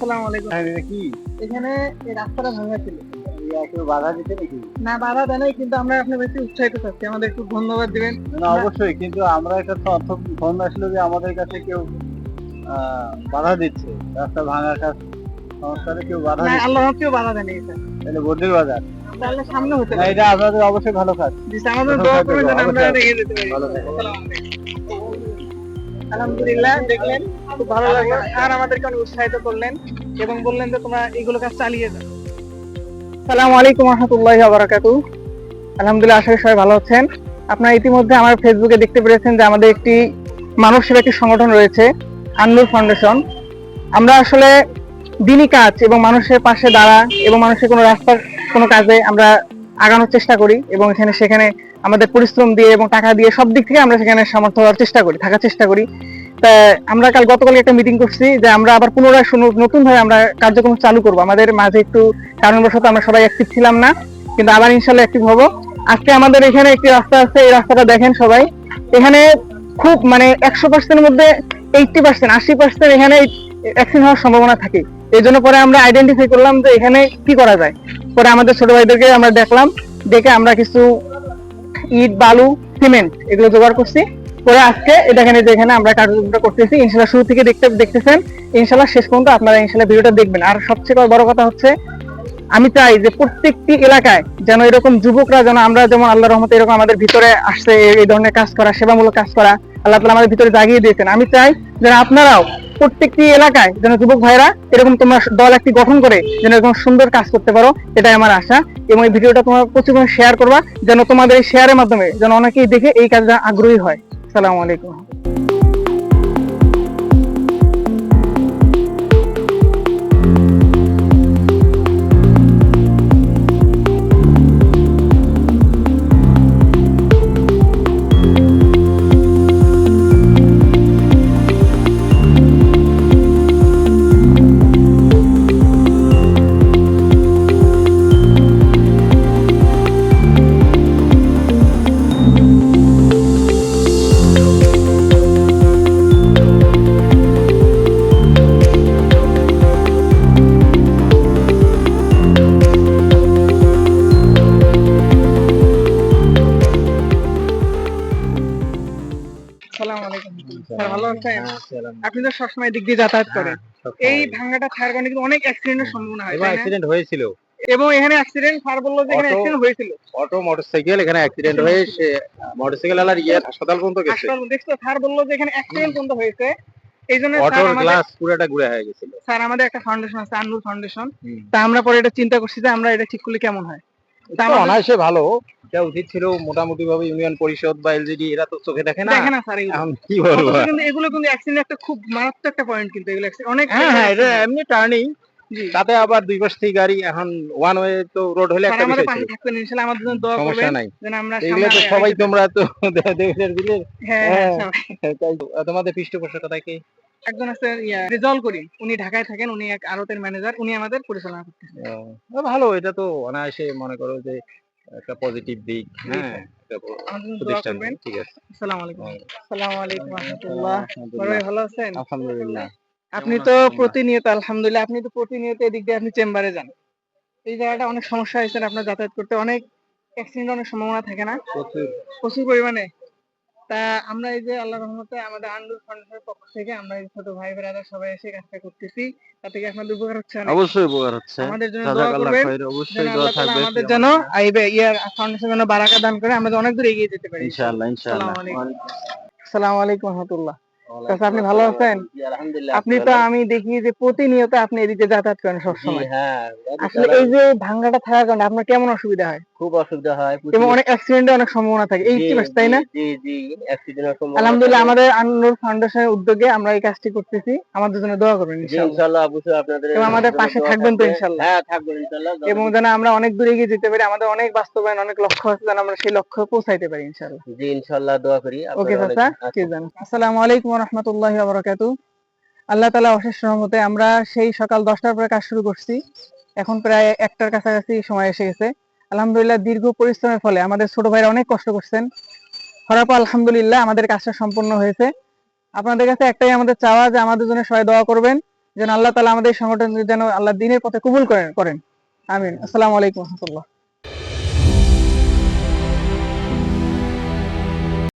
আসসালামু আলাইকুম। হ্যাঁ, কি? এখানে এই রাস্তাটা ভাঙা ছিল। কেউ বাধা দিতে নাকি? না বাধা দেয় নাই, কিন্তু আমরা আপনার বেশি উৎসাহিত চাচ্ছি আমাদের একটু ধন্যবাদ দিবেন। না অবশ্যই কিন্তু আমরা এটা তথ্য ফোন আসলো যে আমাদের কাছে কেউ আহ, বাধা দিচ্ছে। রাস্তা ভাঙার কাজ সংস্কারে কেউ বাধা দিচ্ছে। আল্লাহ কেউ বাধা তাহলে বদ্রির বাজার। তাহলে সামনে হতে এটা আপনাদের অবশ্যই ভালো কাজ। আমাদের দোয়া করবেন আমরা এগিয়ে যেতে পারি। ভালো। আলহামদুলিল্লাহ দেখলেন খুব ভালো লাগল। আর আমাদেরকে অনেক উৎসাহিত করলেন এবং বললেন যে তোমরা এইগুলো কাজ চালিয়ে যাও। সালামু আলাইকুম রহমতুল্লাহি বারাকাতু আলহামদুলিল্লাহ আশা করি সবাই ভালো আছেন। আপনারা ইতিমধ্যে আমার ফেসবুকে দেখতে পেরেছেন যে আমাদের একটি মানব সেবা একটি সংগঠন রয়েছে আন্নুর ফাউন্ডেশন। আমরা আসলে দিনই কাজ এবং মানুষের পাশে দাঁড়া এবং মানুষের কোনো রাস্তার কোনো কাজে আমরা আগানোর চেষ্টা করি এবং এখানে সেখানে আমাদের পরিশ্রম দিয়ে এবং টাকা দিয়ে সব দিক থেকে আমরা সেখানে সামর্থ্য হওয়ার চেষ্টা করি, থাকার চেষ্টা করি। তা আমরা কাল গতকাল একটা মিটিং করছি যে আমরা আবার পুনরায় নতুন ভাবে আমরা কার্যক্রম চালু করব। আমাদের মাঝে একটু কারণবশত আমরা সবাই অ্যাক্টিভ ছিলাম না, কিন্তু আবার ইনশাল্লাহ অ্যাক্টিভ হব। আজকে আমাদের এখানে একটি রাস্তা আছে, এই রাস্তাটা দেখেন সবাই। এখানে খুব মানে একশো পার্সেন্টের মধ্যে এইটটি পার্সেন্ট আশি পার্সেন্ট এখানে অ্যাক্সিডেন্ট হওয়ার সম্ভাবনা থাকে। এই জন্য পরে আমরা আইডেন্টিফাই করলাম যে এখানে কি করা যায়। পরে আমাদের ছোট ভাইদেরকে আমরা দেখলাম, দেখে আমরা কিছু ইট, বালু, সিমেন্ট এগুলো জোগাড় করছি। পরে আজকে এটা এখানে আমরা কার্যক্রমটা করতেছি। ইনশাল্লাহ শুরু থেকে দেখতে, দেখতেছেন। ইনশাল্লাহ শেষ পর্যন্ত আপনারা ইনশাল্লাহ ভিডিওটা দেখবেন। আর সবচেয়ে বড় কথা হচ্ছে, আমি চাই যে প্রত্যেকটি এলাকায় যেন এরকম যুবকরা, যেন আমরা যেমন আল্লাহ রহমতে এরকম আমাদের ভিতরে আসছে, এই ধরনের কাজ করা, সেবামূলক কাজ করা, আল্লাহ তালা আমাদের ভিতরে জাগিয়ে দিয়েছেন। আমি চাই যেন আপনারাও প্রত্যেকটি এলাকায় যেন যুবক ভাইরা এরকম তোমরা দল একটি গঠন করে যেন এরকম সুন্দর কাজ করতে পারো, এটাই আমার আশা। এবং এই ভিডিওটা তোমার প্রচুর শেয়ার করবা, যেন তোমাদের এই শেয়ারের মাধ্যমে যেন অনেকেই দেখে এই কাজটা আগ্রহী হয়। সালামু আলাইকুম। স্যার ভালো আছেন? আপনি তো সবসময় দিক দিয়ে যাতায়াত করেন। এই ভাঙ্গাটা ছাড় কারণে কিন্তু অনেক অ্যাক্সিডেন্টের সম্ভাবনা হয় অ্যাক্সিডেন্ট হয়েছিল। এবং এখানে অ্যাক্সিডেন্ট স্যার বলল যে এখানে অ্যাক্সিডেন্ট হয়েছিল। অটো মোটরসাইকেল এখানে অ্যাক্সিডেন্ট হয়ে সে মোটরসাইকেল আলার ইয়ে হাসপাতাল পর্যন্ত গেছে। হাসপাতাল দেখছ স্যার বলল যে এখানে অ্যাক্সিডেন্ট পর্যন্ত হয়েছে। এই জন্য অটোর গ্লাস পুরোটা ঘুরে হয়ে গেছিল। স্যার আমাদের একটা ফাউন্ডেশন আছে আনুর ফাউন্ডেশন তা আমরা পরে এটা চিন্তা করছি যে আমরা এটা ঠিক করলে কেমন হয়। অনায়াসে ভালো। এটা উচিত ছিল মোটামুটি ভাবে ইউনিয়ন পরিষদ বা এলজিডি এরা তো চোখে দেখে না। দেখে না স্যার এখন কি বলব? কিন্তু এগুলো কিন্তু অ্যাক্সিডেন্ট একটা খুব মারাত্মক একটা পয়েন্ট কিন্তু এগুলো অনেক হ্যাঁ হ্যাঁ এটা এমনি টার্নিং তাতে আবার দুই পাশ থেকে গাড়ি এখন ওয়ান ওয়ে তো রোড হলে একটা আমাদের বিষয় ছিল। থাকবেন ইনশাআল্লাহ আমাদের জন্য দোয়া সমস্যা নাই। আমরা এগুলো তো সবাই তোমরা তো দেশের হ্যাঁ, হ্যাঁ। তোমাদের পৃষ্ঠপোষকতা কি? একজন আছে ইয়া রিজলভ করি উনি ঢাকায় থাকেন উনি এক আড়তের ম্যানেজার উনি আমাদের পরিচালনা করতেছেন। ভালো এটা তো অনায়াসে মনে করো যে একটা পজিটিভ দিক হ্যাঁ। একটা আমাদের জন্য দোয়া প্রতিষ্ঠান ঠিক আছে। আসসালামু আলাইকুম। আসসালামু আলাইকুম রাহমাতুল্লাহ। বড় ভালো আছেন? আলহামদুলিল্লাহ। আপনি তো প্রতিনিয়ত আলহামদুলিল্লাহ আপনি তো প্রতিনিয়ত এদিক দিয়ে আপনি চেম্বারে যান। এই জায়গাটা অনেক সমস্যা হয়েছে আপনার যাতায়াত করতে অনেক অ্যাক্সিডেন্ট অনেক সম্ভাবনা থাকে না? প্রচুর। প্রচুর পরিমাণে। তা আমরা এই যে আল্লাহ রহমতে আমাদের আন্দোলন ফাউন্ডেশনের পক্ষ থেকে আমরা এই ছোট ভাই ব্রাদার সবাই এসে কাজটা করতেছি। তাতে কি আপনাদের উপকার হচ্ছে? অবশ্যই উপকার হচ্ছে। আমাদের জন্য দোয়া করবেন। অবশ্যই দোয়া থাকবে। আমাদের যেন আইবে ইয়ার ফাউন্ডেশন যেন বারাকা দান করে আমরা অনেক দূর এগিয়ে যেতে পারি। ইনশাআল্লাহ ইনশাআল্লাহ। আসসালামু আলাইকুম। আসসালামু আলাইকুম রহমতুল্লাহ। চাচা, আপনি ভালো আছেন? আপনি তো আমি দেখি যে প্রতিনিয়ত আপনি এদিকে যাতায়াত করেন সবসময়। হ্যাঁ আসলে এই যে ভাঙ্গাটা থাকার কারণে আপনার কেমন অসুবিধা হয়? খুব অসুবিধা হয় এবং অনেক অ্যাক্সিডেন্টের অনেক সম্ভাবনা থাকে। এই জি, তাই না? জি জি অ্যাক্সিডেন্টের আলহামদুলিল্লাহ আমাদের আন্নুর ফাউন্ডেশনের উদ্যোগে আমরা এই কাজটি করতেছি। আমাদের জন্য দোয়া করবেন জি ইনশাআল্লাহ। অবশ্যই আপনাদের এবং আমাদের পাশে থাকবেন তো ইনশাআল্লাহ। হ্যাঁ থাকবেন ইনশাআল্লাহ এবং যেন আমরা অনেক দূরে এগিয়ে যেতে পারি আমাদের অনেক বাস্তবায়ন অনেক লক্ষ্য আছে যেন আমরা সেই লক্ষ্যে পৌঁছাইতে পারি ইনশাআল্লাহ। জি ইনশাআল্লাহ দোয়া করি। ওকে চাচা অনেক- কি জান আসসালামু আলাইকুম রহমতুল্লাহি বারাকাতু। আল্লাহ তাআলা অশেষ রহমতে আমরা সেই সকাল দশটার পরে কাজ শুরু করছি। এখন প্রায় একটার কাছাকাছি সময় এসে গেছে। আলহামদুলিল্লাহ দীর্ঘ পরিশ্রমের ফলে আমাদের ছোট ভাইরা অনেক কষ্ট করছেন। হরাপা আলহামদুলিল্লাহ আমাদের কাজটা সম্পূর্ণ হয়েছে। আপনাদের কাছে একটাই আমাদের চাওয়া যে আমাদের জন্য সবাই দোয়া করবেন, যেন আল্লাহ তালা আমাদের সংগঠন যেন আল্লাহ দিনের পথে কবুল করেন করেন। আমিন। আসসালামু আলাইকুম রহমতুল্লাহ।